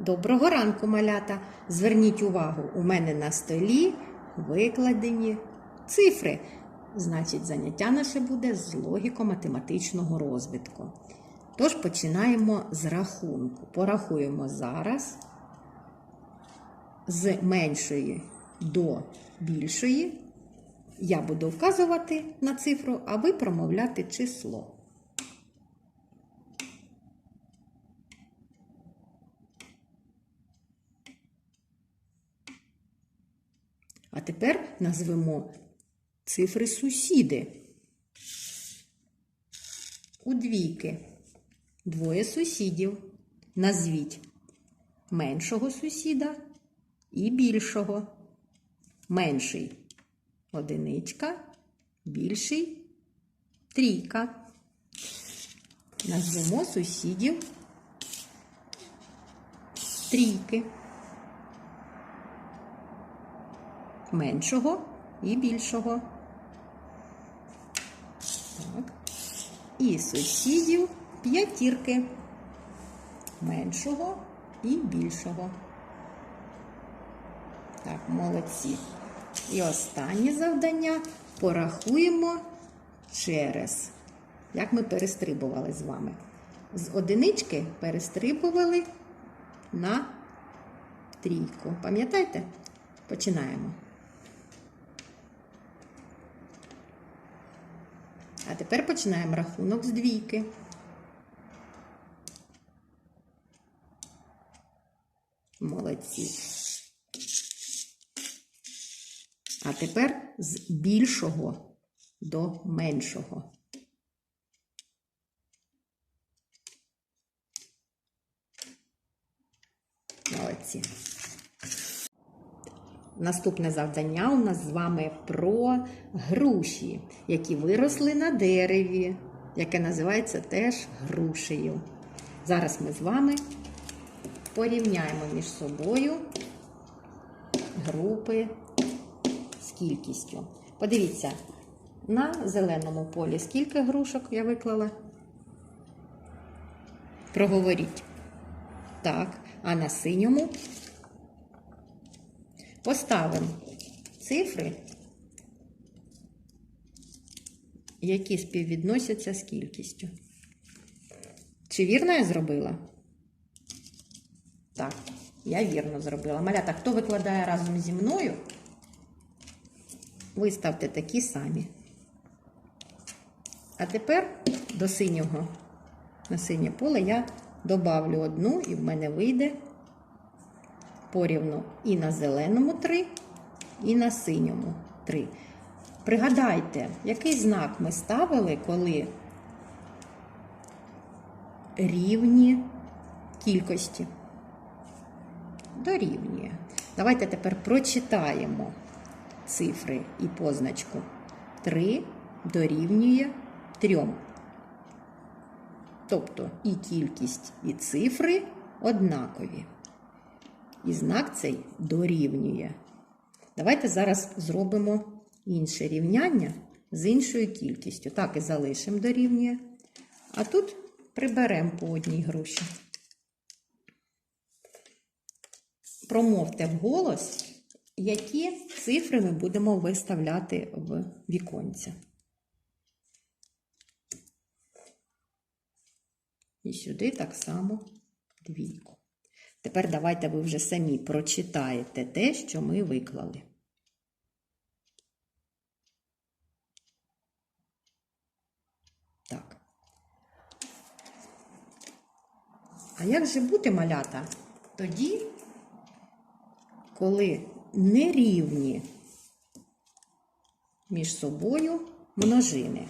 Доброго ранку, малята! Зверніть увагу, у мене на столі викладені цифри. Значить, заняття наше буде з логіко-математичного розвитку. Тож починаємо з рахунку. Порахуємо зараз з меншої до більшої. Я буду вказувати на цифру, а ви промовляти число. А тепер назвемо цифри сусіди. У двійки двоє сусідів. Назвіть меншого сусіда і більшого. Менший одиничка, більший трійка. Назвемо сусідів трійки. Меншого і більшого. Так. І сусідів п'ятірки меншого і більшого. Так, молодці. І останнє завдання порахуємо через, як ми перестрибували з вами. З одинички перестрибували на трійку. Пам'ятаєте? Починаємо. А тепер починаємо рахунок з двійки. Молодці. А тепер з більшого до меншого. Молодці. Наступне завдання у нас з вами про груші, які виросли на дереві, яке називається теж грушею. Зараз ми з вами порівняємо між собою групи з кількістю. Подивіться, на зеленому полі скільки грушок я виклала? Проговоріть. Так, а на синьому Поставимо цифри, які співвідносяться з кількістю. Чи вірно я зробила? Так, я вірно зробила. Малята, хто викладає разом зі мною? Виставте такі самі. А тепер до синього, на синє поле я добавлю одну, і в мене вийде порівну і на зеленому 3, і на синьому 3. Пригадайте, який знак ми ставили, коли рівні кількості. Дорівнює. Давайте тепер прочитаємо цифри і позначку. 3 дорівнює 3. Тобто і кількість, і цифри однакові. І знак цей дорівнює. Давайте зараз зробимо інше рівняння з іншою кількістю. Так і залишимо дорівнює. А тут приберемо по одній груші. Промовте вголос, які цифри ми будемо виставляти в віконця. І сюди так само двійку. Тепер давайте ви вже самі прочитаєте те, що ми виклали. Так. А як же бути малята? Тоді, коли нерівні між собою множини.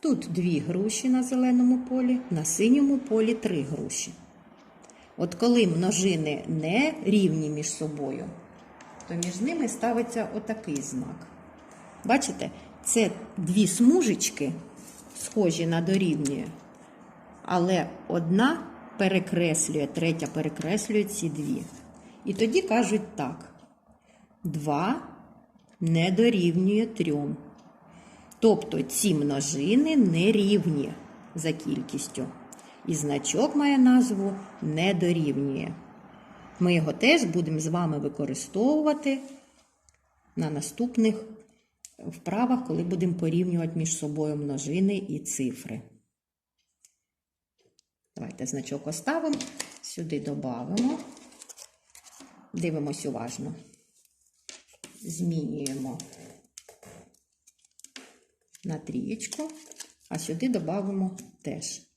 Тут дві груші на зеленому полі, на синьому полі три груші. От коли множини не рівні між собою, то між ними ставиться отакий знак. Бачите, це дві смужечки, схожі на дорівнює, але одна перекреслює, третя перекреслює ці дві. І тоді кажуть так: 2 не дорівнює 3. Тобто ці множини не рівні за кількістю. І значок має назву не дорівнює. Ми його теж будемо з вами використовувати на наступних вправах, коли будемо порівнювати між собою множини і цифри. Давайте значок оставимо, сюди додамо. Дивимось уважно. Змінюємо на трієчку, а сюди додамо теж.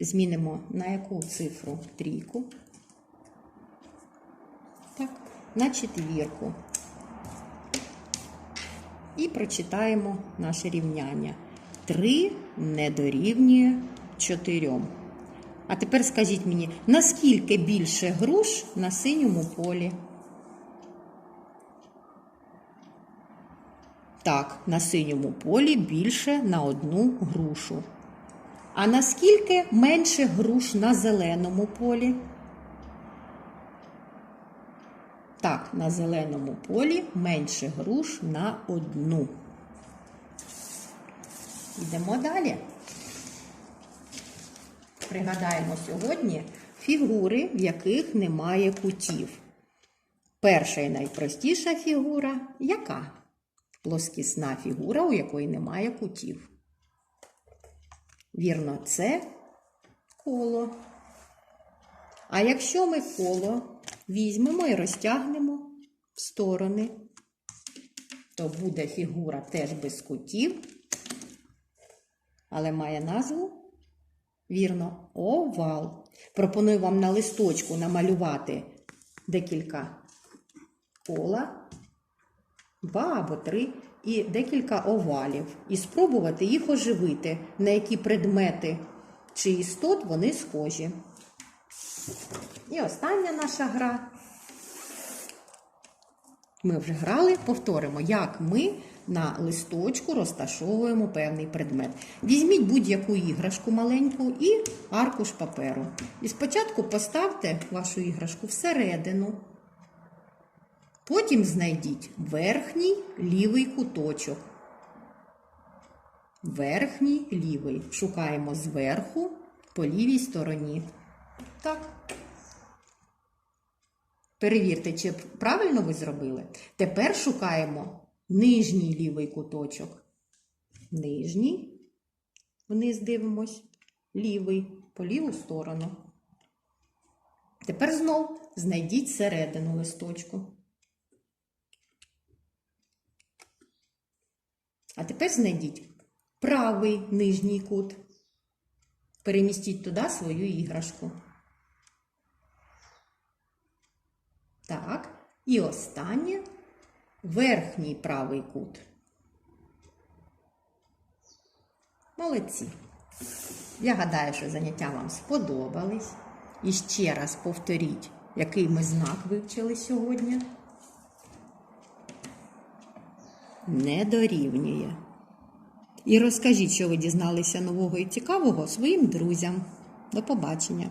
Змінимо на яку цифру трійку. Так, на четвірку. І прочитаємо наше рівняння. 3 не дорівнює 4. А тепер скажіть мені, наскільки більше груш на синьому полі? Так, на синьому полі більше на одну грушу. А наскільки менше груш на зеленому полі? Так, на зеленому полі менше груш на одну. Йдемо далі. Пригадаємо сьогодні фігури, в яких немає кутів. Перша і найпростіша фігура яка? Плоскісна фігура, у якої немає кутів. Вірно, це коло. А якщо ми коло візьмемо і розтягнемо в сторони, то буде фігура теж без кутів, але має назву, вірно, овал. Пропоную вам на листочку намалювати декілька кола, два або три, і декілька овалів, і спробувати їх оживити, на які предмети чи істот вони схожі. І остання наша гра. Ми вже грали, повторимо, як ми на листочку розташовуємо певний предмет. Візьміть будь-яку іграшку маленьку і аркуш паперу. І спочатку поставте вашу іграшку всередину. Потім знайдіть верхній лівий куточок. Верхній лівий. Шукаємо зверху по лівій стороні. Так. Перевірте, чи правильно ви зробили. Тепер шукаємо нижній лівий куточок. Нижній. Вниз дивимось. Лівий по ліву сторону. Тепер знов знайдіть середину листочку. А тепер знайдіть правий нижній кут. Перемістіть туди свою іграшку. Так, і останнє верхній правий кут. Молодці. Я гадаю, що заняття вам сподобались. І ще раз повторіть, який ми знак вивчили сьогодні. Не дорівнює. І розкажіть, що ви дізналися нового і цікавого своїм друзям. До побачення!